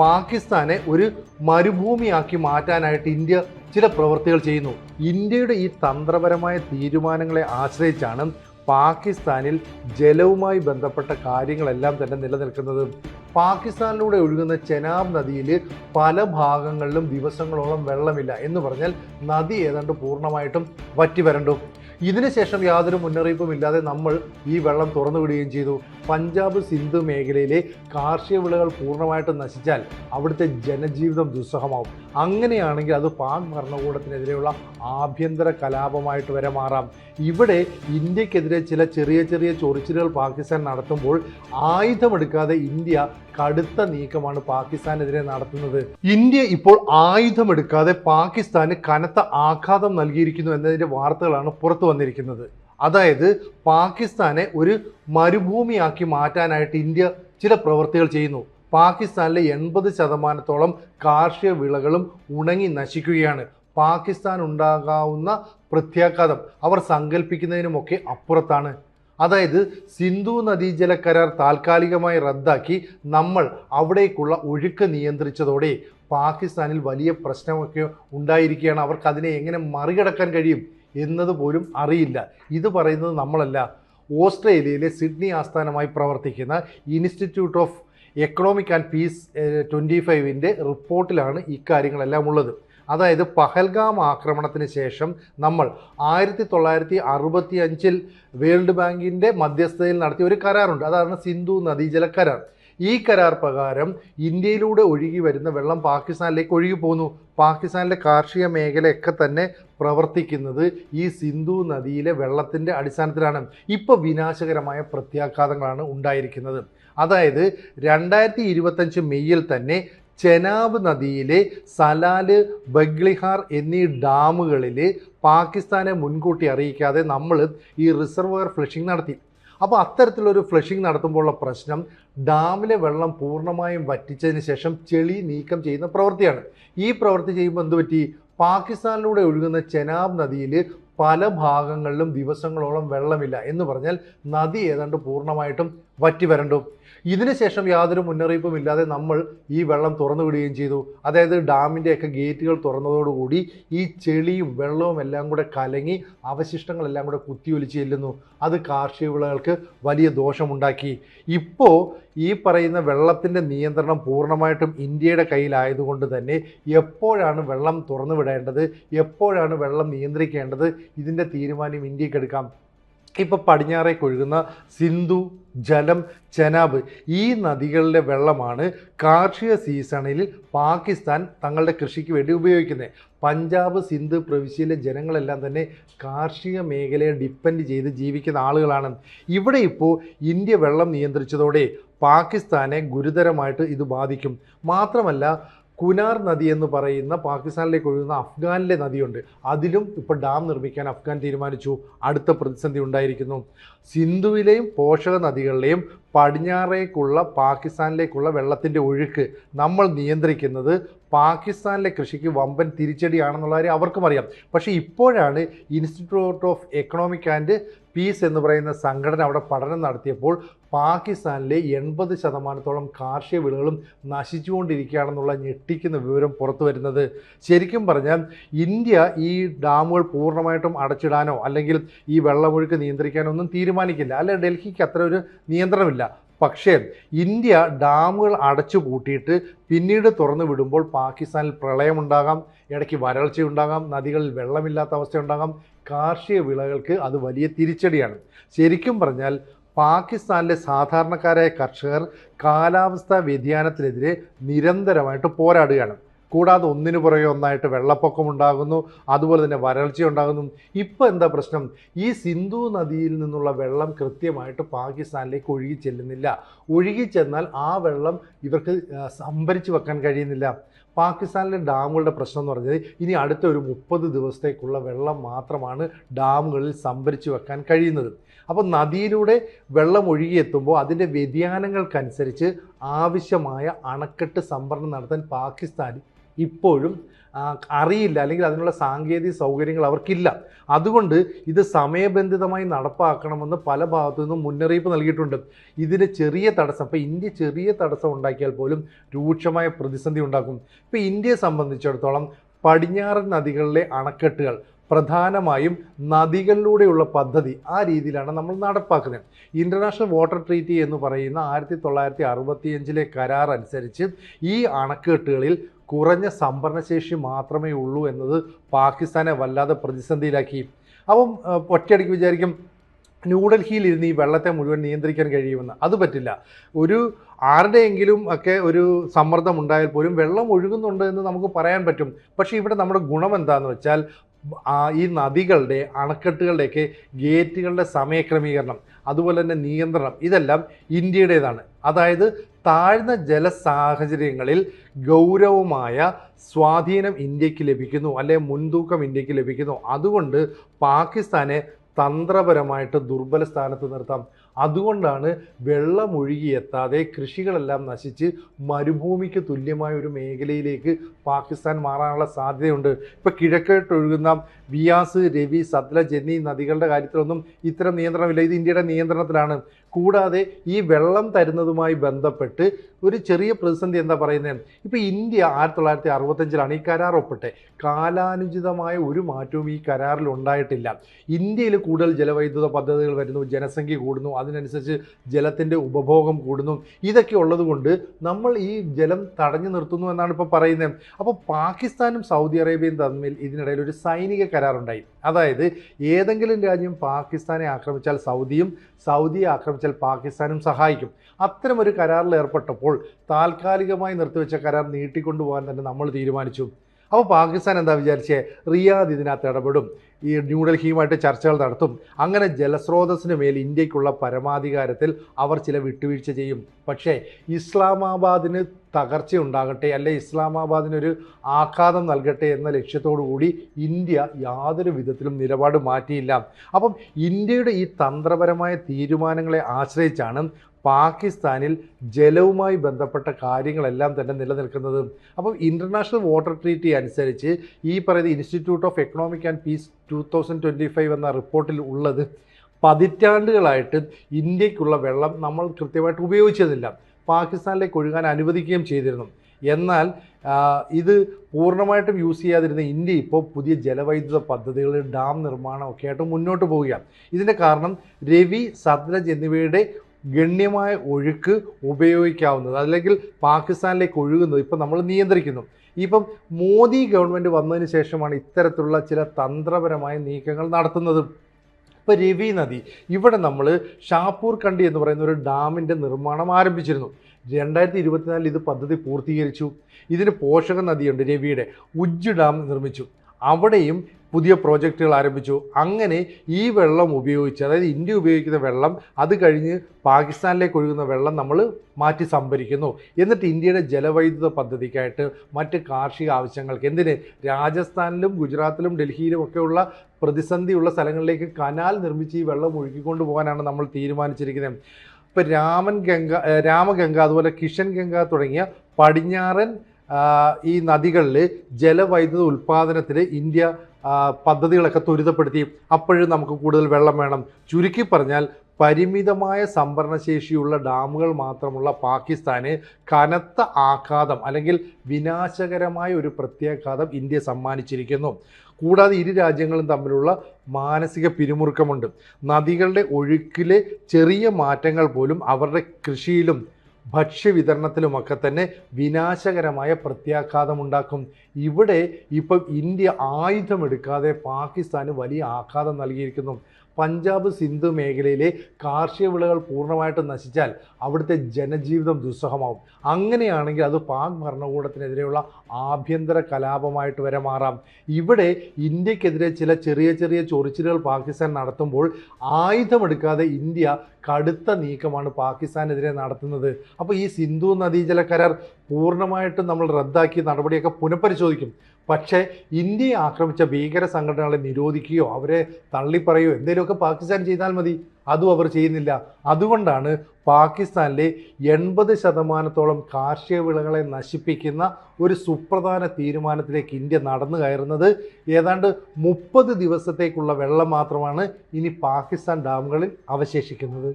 പാകിസ്ഥാനെ ഒരു മരുഭൂമിയാക്കി മാറ്റാനായിട്ട് ഇന്ത്യ ചില പ്രവൃത്തികൾ ചെയ്യുന്നു. ഇന്ത്യയുടെ ഈ തന്ത്രപരമായ തീരുമാനങ്ങളെ ആശ്രയിച്ചാണ് പാകിസ്ഥാനിൽ ജലവുമായി ബന്ധപ്പെട്ട കാര്യങ്ങളെല്ലാം തന്നെ നിലനിൽക്കുന്നത്. പാകിസ്ഥാനിലൂടെ ഒഴുകുന്ന ചെനാബ് നദിയിൽ പല ഭാഗങ്ങളിലും ദിവസങ്ങളോളം വെള്ളമില്ല എന്ന് പറഞ്ഞാൽ നദി ഏതാണ്ട് പൂർണമായിട്ടും വറ്റി വരണ്ടു ഇതിനുശേഷം യാതൊരു മുന്നറിയിപ്പും ഇല്ലാതെ നമ്മൾ ഈ വെള്ളം തുറന്നു വിടുകയും ചെയ്തു. പഞ്ചാബ് സിന്ധു മേഖലയിലെ കാർഷിക വിളകൾ പൂർണമായിട്ടും നശിച്ചാൽ അവിടുത്തെ ജനജീവിതം ദുസ്സഹമാവും. അങ്ങനെയാണെങ്കിൽ അത് പാക് ഭരണകൂടത്തിനെതിരെയുള്ള ആഭ്യന്തര കലാപമായിട്ട് വരെ മാറാം. ഇവിടെ ഇന്ത്യക്കെതിരെ ചില ചെറിയ ചെറിയ ചൊറിച്ചിലുകൾ പാകിസ്ഥാൻ നടത്തുമ്പോൾ ആയുധമെടുക്കാതെ ഇന്ത്യ കടുത്ത നീക്കമാണ് പാകിസ്ഥാനെതിരെ നടത്തുന്നത്. ഇന്ത്യ ഇപ്പോൾ ആയുധമെടുക്കാതെ പാകിസ്ഥാന് കനത്ത ആഘാതം നൽകിയിരിക്കുന്നു എന്നതിന്റെ വാർത്തകളാണ് പുറത്തു വന്നിരിക്കുന്നത്. അതായത് പാകിസ്ഥാനെ ഒരു മരുഭൂമിയാക്കി മാറ്റാനായിട്ട് ഇന്ത്യ ചില പ്രവൃത്തികൾ ചെയ്യുന്നു. പാകിസ്ഥാനിലെ എൺപത് ശതമാനത്തോളം കാർഷിക വിളകളും ഉണങ്ങി നശിക്കുകയാണ്. പാകിസ്ഥാൻ ഉണ്ടാകാവുന്ന പ്രത്യാഘാതം അവർ സങ്കല്പിക്കുന്നതിനുമൊക്കെ അപ്പുറത്താണ്. അതായത് സിന്ധു നദീജല കരാർ താൽക്കാലികമായി റദ്ദാക്കി നമ്മൾ അവിടേക്കുള്ള ഒഴുക്ക് നിയന്ത്രിച്ചതോടെ പാകിസ്ഥാനിൽ വലിയ പ്രശ്നമൊക്കെ ഉണ്ടായിരിക്കുകയാണ്. അവർക്ക് അതിനെ എങ്ങനെ മറികടക്കാൻ കഴിയും എന്നത് പോലും അറിയില്ല. ഇത് പറയുന്നത് നമ്മളല്ല. ഓസ്ട്രേലിയയിലെ സിഡ്നി ആസ്ഥാനമായി പ്രവർത്തിക്കുന്ന institute of economic and peace twenty ഫൈവിന്റെ റിപ്പോർട്ടിലാണ് ഇക്കാര്യങ്ങളെല്ലാം ഉള്ളത്. അതായത് പഹൽഗാം ആക്രമണത്തിന് ശേഷം നമ്മൾ ആയിരത്തി തൊള്ളായിരത്തി അറുപത്തി അഞ്ചിൽ വേൾഡ് ബാങ്കിന്റെ മധ്യസ്ഥതയിൽ നടത്തിയ ഒരു കരാറുണ്ട്. അതാണ് സിന്ധു നദീജല കരാർ. ഈ കരാർ പ്രകാരം ഇന്ത്യയിലൂടെ ഒഴുകി വരുന്ന വെള്ളം പാകിസ്ഥാനിലേക്ക് ഒഴുകി പോകുന്നു. പാകിസ്ഥാനിലെ കാർഷിക മേഖലയൊക്കെ തന്നെ പ്രവർത്തിക്കുന്നത് ഈ സിന്ധു നദിയിലെ വെള്ളത്തിന്റെ അടിസ്ഥാനത്തിലാണ്. ഇപ്പോൾ വിനാശകരമായ പ്രത്യാഘാതങ്ങളാണ് ഉണ്ടായിരിക്കുന്നത്. അതായത് രണ്ടായിരത്തി ഇരുപത്തഞ്ച് മെയ്യിൽ തന്നെ ചെനാബ് നദിയിലെ സലാൽ ബഗ്ലിഹാർ എന്നീ ഡാമുകളിൽ പാകിസ്ഥാനെ മുൻകൂട്ടി അറിയിക്കാതെ നമ്മൾ ഈ റിസർവർ ഫ്ലഷിംഗ് നടത്തി. അപ്പോൾ അത്തരത്തിലൊരു ഫ്ലഷിംഗ് നടത്തുമ്പോഴുള്ള പ്രശ്നം ഡാമിലെ വെള്ളം പൂർണമായും വറ്റിച്ചതിന് ശേഷം ചെളി നീക്കം ചെയ്യുന്ന പ്രവൃത്തിയാണ്. ഈ പ്രവൃത്തി ചെയ്യുമ്പോൾ എന്ത് പറ്റി? പാകിസ്ഥാനിലൂടെ ഒഴുകുന്ന ചെനാബ് നദിയിൽ പല ഭാഗങ്ങളിലും ദിവസങ്ങളോളം വെള്ളമില്ല എന്ന് പറഞ്ഞാൽ നദി ഏതാണ്ട് പൂർണമായിട്ടും വറ്റി വരണ്ടു. ഇതിനുശേഷം യാതൊരു മുന്നറിയിപ്പും ഇല്ലാതെ നമ്മൾ ഈ വെള്ളം തുറന്നു വിടുകയും ചെയ്തു. അതായത് ഡാമിന്റെയൊക്കെ ഗേറ്റുകൾ തുറന്നതോടുകൂടി ഈ ചെളിയും വെള്ളവും എല്ലാം കൂടെ കലങ്ങി അവശിഷ്ടങ്ങളെല്ലാം കൂടെ കുത്തിയൊലിച്ച് ചെല്ലുന്നു. അത് കാർഷിക വിളകൾക്ക് വലിയ ദോഷമുണ്ടാക്കി. ഇപ്പോൾ ഈ പറയുന്ന വെള്ളത്തിന്റെ നിയന്ത്രണം പൂർണമായിട്ടും ഇന്ത്യയുടെ കയ്യിലായതുകൊണ്ട് തന്നെ എപ്പോഴാണ് വെള്ളം തുറന്നു വിടേണ്ടത് എപ്പോഴാണ് വെള്ളം നിയന്ത്രിക്കേണ്ടത് ഇതിന്റെ തീരുമാനം ഇന്ത്യയ്ക്ക് എടുക്കാം. ഇപ്പോൾ പടിഞ്ഞാറേക്ക് ഒഴുകുന്ന സിന്ധു ജലം ചെനാബ് ഈ നദികളിലെ വെള്ളമാണ് കാർഷിക സീസണിൽ പാകിസ്ഥാൻ തങ്ങളുടെ കൃഷിക്ക് വേണ്ടി ഉപയോഗിക്കുന്നത്. പഞ്ചാബ് സിന്ധു പ്രവിശ്യയിലെ ജനങ്ങളെല്ലാം തന്നെ കാർഷിക മേഖലയെ ഡിപ്പെൻഡ് ചെയ്ത് ജീവിക്കുന്ന ആളുകളാണ്. ഇവിടെ ഇപ്പോൾ ഇന്ത്യ വെള്ളം നിയന്ത്രിച്ചതോടെ പാകിസ്ഥാനെ ഗുരുതരമായിട്ട് ഇത് ബാധിക്കും. മാത്രമല്ല കുനാർ നദി എന്ന് പറയുന്ന പാകിസ്ഥാനിലേക്ക് ഒഴുകുന്ന അഫ്ഗാനിലെ നദിയുണ്ട്. അതിലും ഇപ്പോൾ ഡാം നിർമ്മിക്കാൻ അഫ്ഗാൻ തീരുമാനിച്ചു. അടുത്ത പ്രതിസന്ധി ഉണ്ടായിരിക്കുന്നു. സിന്ധുവിലെയും പോഷക നദികളിലെയും പടിഞ്ഞാറേക്കുള്ള പാകിസ്ഥാനിലേക്കുള്ള വെള്ളത്തിന്റെ ഒഴുക്ക് നമ്മൾ നിയന്ത്രിക്കുന്നത് പാകിസ്ഥാനിലെ കൃഷിക്ക് വമ്പൻ തിരിച്ചടിയാണെന്നുള്ള കാര്യം അവർക്കും അറിയാം. പക്ഷേ ഇപ്പോഴാണ് institute of economic and peace എന്ന് പറയുന്ന സംഘടന അവിടെ പഠനം നടത്തിയപ്പോൾ പാകിസ്ഥാനിലെ എൺപത് ശതമാനത്തോളം കാർഷിക വിളകളും നശിച്ചുകൊണ്ടിരിക്കുകയാണെന്നുള്ള ഞെട്ടിക്കുന്ന വിവരം പുറത്തു വരുന്നത്. ശരിക്കും പറഞ്ഞാൽ ഇന്ത്യ ഈ ഡാമുകൾ പൂർണമായിട്ടും അടച്ചിടാനോ അല്ലെങ്കിൽ ഈ വെള്ളമൊഴുക്ക് നിയന്ത്രിക്കാനോ ഒന്നും തീരുമാനിക്കില്ല. അല്ല ഡൽഹിക്ക് അത്ര ഒരു നിയന്ത്രണമില്ല. പക്ഷേ ഇന്ത്യ ഡാമുകൾ അടച്ചു പൂട്ടിയിട്ട് പിന്നീട് തുറന്നു വിടുമ്പോൾ പാകിസ്ഥാനിൽ പ്രളയമുണ്ടാകാം ഇടയ്ക്ക് വരൾച്ചയുണ്ടാകാം നദികളിൽ വെള്ളമില്ലാത്ത അവസ്ഥയുണ്ടാകാം കാർഷിക വിളകൾക്ക് അത് വലിയ തിരിച്ചടിയാണ്. ശരിക്കും പറഞ്ഞാൽ പാകിസ്ഥാനിലെ സാധാരണക്കാരായ കർഷകർ കാലാവസ്ഥാ വ്യതിയാനത്തിനെതിരെ നിരന്തരമായിട്ട് പോരാടുകയാണ്. കൂടാതെ ഒന്നിനു പുറകെ ഒന്നായിട്ട് വെള്ളപ്പൊക്കം ഉണ്ടാകുന്നു അതുപോലെ തന്നെ വരൾച്ച ഉണ്ടാകുന്നു. ഇപ്പോൾ എന്താ പ്രശ്നം? ഈ സിന്ധു നദിയിൽ നിന്നുള്ള വെള്ളം കൃത്യമായിട്ട് പാകിസ്ഥാനിലേക്ക് ഒഴുകി ചെല്ലുന്നില്ല. ഒഴുകി ചെന്നാൽ ആ വെള്ളം ഇവർക്ക് സംഭരിച്ചു വെക്കാൻ കഴിയുന്നില്ല. പാകിസ്ഥാനിലെ ഡാമുകളുടെ പ്രശ്നം എന്ന് പറഞ്ഞത് ഇനി അടുത്ത ഒരു മുപ്പത് ദിവസത്തേക്കുള്ള വെള്ളം മാത്രമാണ് ഡാമുകളിൽ സംഭരിച്ചു വെക്കാൻ കഴിയുന്നത്. അപ്പോൾ നദിയിലൂടെ വെള്ളം ഒഴുകിയെത്തുമ്പോൾ അതിന്റെ വ്യതിയാനങ്ങൾക്കനുസരിച്ച് ആവശ്യമായ അണക്കെട്ട് സംഭരണം നടത്താൻ പാകിസ്ഥാൻ ഇപ്പോഴും അറിയില്ല. അല്ലെങ്കിൽ അതിനുള്ള സാങ്കേതിക സൗകര്യങ്ങൾ അവർക്കില്ല. അതുകൊണ്ട് ഇത് സമയബന്ധിതമായി നടപ്പാക്കണമെന്ന് പല ഭാഗത്തു നിന്നും മുന്നറിയിപ്പ് നൽകിയിട്ടുണ്ട്. ഇതിന് ചെറിയ തടസ്സം ഇപ്പോൾ ഇന്ത്യ ചെറിയ തടസ്സം ഉണ്ടാക്കിയാൽ പോലും രൂക്ഷമായ പ്രതിസന്ധി ഉണ്ടാക്കും. ഇപ്പോൾ ഇന്ത്യയെ സംബന്ധിച്ചിടത്തോളം പടിഞ്ഞാറൻ നദികളിലെ അണക്കെട്ടുകൾ പ്രധാനമായും നദികളിലൂടെയുള്ള പദ്ധതി ആ രീതിയിലാണ് നമ്മൾ നടപ്പാക്കുന്നത്. ഇന്റർനാഷണൽ വാട്ടർ ട്രീറ്റി എന്ന് പറയുന്ന ആയിരത്തി തൊള്ളായിരത്തി അറുപത്തിയഞ്ചിലെ കരാർ അനുസരിച്ച് ഈ അണക്കെട്ടുകളിൽ കുറഞ്ഞ സംഭരണശേഷി മാത്രമേ ഉള്ളൂ എന്നത് പാകിസ്ഥാനെ വല്ലാതെ പ്രതിസന്ധിയിലാക്കി. അപ്പം ഒറ്റയടിക്ക് വിചാരിക്കും ന്യൂഡൽഹിയിൽ ഇരുന്ന് ഈ വെള്ളത്തെ മുഴുവൻ നിയന്ത്രിക്കാൻ കഴിയുമെന്ന്. അത് പറ്റില്ല. ഒരു ആരുടെയെങ്കിലും ഒക്കെ ഒരു സമ്മർദ്ദം ഉണ്ടായാൽ പോലും വെള്ളം ഒഴുകുന്നുണ്ട് എന്ന് നമുക്ക് പറയാൻ പറ്റും. പക്ഷേ ഇവിടെ നമ്മുടെ ഗുണം എന്താണെന്ന് വെച്ചാൽ ഈ നദികളുടെ അണക്കെട്ടുകളുടെയൊക്കെ ഗേറ്റുകളുടെ സമയക്രമീകരണം അതുപോലെ തന്നെ നിയന്ത്രണം ഇതെല്ലാം ഇന്ത്യയുടേതാണ്. അതായത് താഴ്ന്ന ജലസാഹചര്യങ്ങളിൽ ഗൗരവമായ സ്വാധീനം ഇന്ത്യയ്ക്ക് ലഭിക്കുന്നു അല്ലെ മുൻതൂക്കം ഇന്ത്യയ്ക്ക് ലഭിക്കുന്നു. അതുകൊണ്ട് പാകിസ്ഥാനെ തന്ത്രപരമായിട്ട് ദുർബല സ്ഥാനത്ത് നിർത്താം. അതുകൊണ്ടാണ് വെള്ളം ഒഴുകിയെത്താതെ കൃഷികളെല്ലാം നശിച്ച് മരുഭൂമിക്ക് തുല്യമായ ഒരു മേഖലയിലേക്ക് പാകിസ്ഥാൻ മാറാനുള്ള സാധ്യതയുണ്ട്. ഇപ്പോൾ കിഴക്കോട്ട് ഒഴുകുന്ന ബിയാസ് രവി സത്ലജ് എന്നീ നദികളുടെ കാര്യത്തിലൊന്നും ഇത്തരം നിയന്ത്രണമില്ല. ഇത് ഇന്ത്യയുടെ നിയന്ത്രണത്തിലാണ്. കൂടാതെ ഈ വെള്ളം തരുന്നതുമായി ബന്ധപ്പെട്ട് ഒരു ചെറിയ പ്രതിസന്ധി എന്താ പറയുന്നത് ഇപ്പോൾ ഇന്ത്യ ആയിരത്തി തൊള്ളായിരത്തി അറുപത്തഞ്ചിലാണ് ഈ കരാർ ഒപ്പിട്ടെ. കാലാനുചിതമായ ഒരു മാറ്റവും ഈ കരാറിൽ ഉണ്ടായിട്ടില്ല. ഇന്ത്യയിൽ കൂടുതൽ ജലവൈദ്യുത പദ്ധതികൾ വരുന്നു ജനസംഖ്യ കൂടുന്നു അതിനനുസരിച്ച് ജലത്തിന്റെ ഉപഭോഗം കൂടുന്നു. ഇതൊക്കെ ഉള്ളതുകൊണ്ട് നമ്മൾ ഈ ജലം തടഞ്ഞു നിർത്തുന്നു എന്നാണ് ഇപ്പോൾ പറയുന്നത് അപ്പോൾ പാകിസ്ഥാനും സൗദി അറേബ്യയും തമ്മിൽ ഇതിനിടയിൽ ഒരു സൈനിക കരാറുണ്ടായി. അതായത് ഏതെങ്കിലും രാജ്യം പാകിസ്ഥാനെ ആക്രമിച്ചാൽ സൗദിയും സൗദിയെ ആക്രമിച്ചാൽ പാകിസ്ഥാനും സഹായിക്കും. അത്തരമൊരു കരാറിൽ ഏർപ്പെട്ടപ്പോൾ താൽക്കാലികമായി നിർത്തിവെച്ച കരാർ നീട്ടിക്കൊണ്ടുപോകാൻ തന്നെ നമ്മൾ തീരുമാനിച്ചു. അപ്പോൾ പാകിസ്ഥാൻ എന്താ വിചാരിച്ചേ? റിയാദ് ഇതിനകത്ത് ഇടപെടും. ഈ ന്യൂഡൽഹിയുമായിട്ട് ചർച്ചകൾ നടത്തും. അങ്ങനെ ജലസ്രോതസ്സിന് മേൽ ഇന്ത്യക്കുള്ള പരമാധികാരത്തിൽ അവർ ചില വിട്ടുവീഴ്ച ചെയ്യും. പക്ഷേ ഇസ്ലാമാബാദിന് തകർച്ചയുണ്ടാകട്ടെ അല്ലെ ഇസ്ലാമാബാദിനൊരു ആഘാതം നൽകട്ടെ എന്ന ലക്ഷ്യത്തോടു കൂടി ഇന്ത്യ യാതൊരു വിധത്തിലും നിലപാട് മാറ്റിയില്ല. അപ്പം ഇന്ത്യയുടെ ഈ തന്ത്രപരമായ തീരുമാനങ്ങളെ ആശ്രയിച്ചാണ് പാകിസ്ഥാനിൽ ജലവുമായി ബന്ധപ്പെട്ട കാര്യങ്ങളെല്ലാം തന്നെ നിലനിൽക്കുന്നത്. അപ്പം ഇന്റർനാഷണൽ വാട്ടർ ട്രീറ്റി അനുസരിച്ച് ഈ പറയുന്ന institute of economic and peace two thousand twenty five എന്ന റിപ്പോർട്ടിൽ ഉള്ളത് പതിറ്റാണ്ടുകളായിട്ട് ഇന്ത്യക്കുള്ള വെള്ളം നമ്മൾ കൃത്യമായിട്ട് ഉപയോഗിച്ചതില്ല. പാകിസ്ഥാനിലേക്ക് ഒഴുകാൻ അനുവദിക്കുകയും ചെയ്തിരുന്നു. എന്നാൽ ഇത് പൂർണമായിട്ടും യൂസ് ചെയ്യാതിരുന്ന ഇന്ത്യ ഇപ്പോൾ പുതിയ ജലവൈദ്യുത പദ്ധതികൾ ഡാം നിർമ്മാണമൊക്കെ ആയിട്ട് മുന്നോട്ട് പോവുകയാണ്. ഇതിന്റെ കാരണം രവി സത്ലജ് എന്നിവയുടെ ഗണ്യമായ ഒഴുക്ക് ഉപയോഗിക്കാവുന്നത് അല്ലെങ്കിൽ പാകിസ്ഥാനിലേക്ക് ഒഴുകുന്നത് ഇപ്പം നമ്മൾ നിയന്ത്രിക്കുന്നു. ഇപ്പം മോദി ഗവൺമെന്റ് വന്നതിന് ശേഷമാണ് ഇത്തരത്തിലുള്ള ചില തന്ത്രപരമായ നീക്കങ്ങൾ നടത്തുന്നത്. ഇപ്പോൾ രവി നദി ഇവിടെ നമ്മൾ ഷാപ്പൂർ കണ്ടി എന്ന് പറയുന്ന ഒരു ഡാമിന്റെ നിർമ്മാണം ആരംഭിച്ചിരുന്നു. രണ്ടായിരത്തി ഇരുപത്തിനാലിൽ ഇത് പദ്ധതി പൂർത്തീകരിച്ചു. ഇതിന് പോഷക നദിയുണ്ട് രവിയുടെ. ഉജ്ജ് ഡാം നിർമ്മിച്ചു. അവിടെയും പുതിയ പ്രോജക്റ്റുകൾ ആരംഭിച്ചു. അങ്ങനെ ഈ വെള്ളം ഉപയോഗിച്ച് അതായത് ഇന്ത്യ ഉപയോഗിക്കുന്ന വെള്ളം അത് കഴിഞ്ഞ് പാകിസ്ഥാനിലേക്ക് ഒഴുകുന്ന വെള്ളം നമ്മൾ മാറ്റി സംഭരിക്കുന്നു. എന്നിട്ട് ഇന്ത്യയുടെ ജലവൈദ്യുത പദ്ധതിക്കായിട്ട് മറ്റ് കാർഷിക ആവശ്യങ്ങൾക്ക് എന്തിന്? രാജസ്ഥാനിലും ഗുജറാത്തിലും ഡൽഹിയിലും ഒക്കെയുള്ള പ്രതിസന്ധിയുള്ള സ്ഥലങ്ങളിലേക്ക് കനാൽ നിർമ്മിച്ച് ഈ വെള്ളം ഒഴുക്കിക്കൊണ്ട് പോകാനാണ് നമ്മൾ തീരുമാനിച്ചിരിക്കുന്നത്. ഇപ്പോൾ രാമൻ ഗംഗ രാമഗംഗ അതുപോലെ കിഷൻ ഗംഗ തുടങ്ങിയ പടിഞ്ഞാറൻ ഈ നദികളിൽ ജലവൈദ്യുത ഉൽപ്പാദനത്തിന് ഇന്ത്യ പദ്ധതികളൊക്കെ ത്വരിതപ്പെടുത്തി. അപ്പോഴും നമുക്ക് കൂടുതൽ വെള്ളം വേണം. ചുരുക്കി പറഞ്ഞാൽ പരിമിതമായ സംഭരണശേഷിയുള്ള ഡാമുകൾ മാത്രമുള്ള പാകിസ്ഥാന് കനത്ത ആഘാതം അല്ലെങ്കിൽ വിനാശകരമായ ഒരു പ്രത്യാഘാതം ഇന്ത്യ സമ്മാനിച്ചിരിക്കുന്നു. കൂടാതെ ഇരു രാജ്യങ്ങളും തമ്മിലുള്ള മാനസിക പിരിമുറുക്കമുണ്ട്. നദികളുടെ ഒഴുക്കിലെ ചെറിയ മാറ്റങ്ങൾ പോലും അവരുടെ കൃഷിയിലും ഭക്ഷ്യവിതരണത്തിലുമൊക്കെ തന്നെ വിനാശകരമായ പ്രത്യാഘാതമുണ്ടാക്കും. ഇവിടെ ഇപ്പം ഇന്ത്യ ആയുധമെടുക്കാതെ പാകിസ്ഥാന് വലിയ ആഘാതം നൽകിയിരിക്കുന്നു. പഞ്ചാബ് സിന്ധു മേഖലയിലെ കാർഷിക വിളകൾ പൂർണമായിട്ട് നശിച്ചാൽ അവിടുത്തെ ജനജീവിതം ദുസ്സഹമാവും. അങ്ങനെയാണെങ്കിൽ അത് പാക് ഭരണകൂടത്തിനെതിരെയുള്ള ആഭ്യന്തര കലാപമായിട്ട് വരെ മാറാം. ഇവിടെ ഇന്ത്യക്കെതിരെ ചില ചെറിയ ചെറിയ ചൊറിച്ചിലുകൾ പാകിസ്ഥാൻ നടത്തുമ്പോൾ ആയുധമെടുക്കാതെ ഇന്ത്യ കടുത്ത നീക്കമാണ് പാകിസ്ഥാനെതിരെ നടത്തുന്നത്. അപ്പോൾ ഈ സിന്ധു നദീജല കരാർ പൂർണമായിട്ടും നമ്മൾ റദ്ദാക്കി നടപടിയൊക്കെ പുനഃപരിശോധിക്കും. പക്ഷേ ഇന്ത്യയെ ആക്രമിച്ച ഭീകര സംഘടനകളെ നിരോധിക്കുകയോ അവരെ തള്ളിപ്പറയോ എന്തെങ്കിലുമൊക്കെ പാകിസ്ഥാൻ ചെയ്താൽ മതി. അതും അവർ ചെയ്യുന്നില്ല. അതുകൊണ്ടാണ് പാകിസ്ഥാനിലെ എൺപത് ശതമാനത്തോളം കാർഷിക വിളകളെ നശിപ്പിക്കുന്ന ഒരു സുപ്രധാന തീരുമാനത്തിലേക്ക് ഇന്ത്യ നടന്നു കയറുന്നത്. ഏതാണ്ട് മുപ്പത് ദിവസത്തേക്കുള്ള വെള്ളം മാത്രമാണ് ഇനി പാകിസ്ഥാൻ ഡാമുകളിൽ അവശേഷിക്കുന്നത്.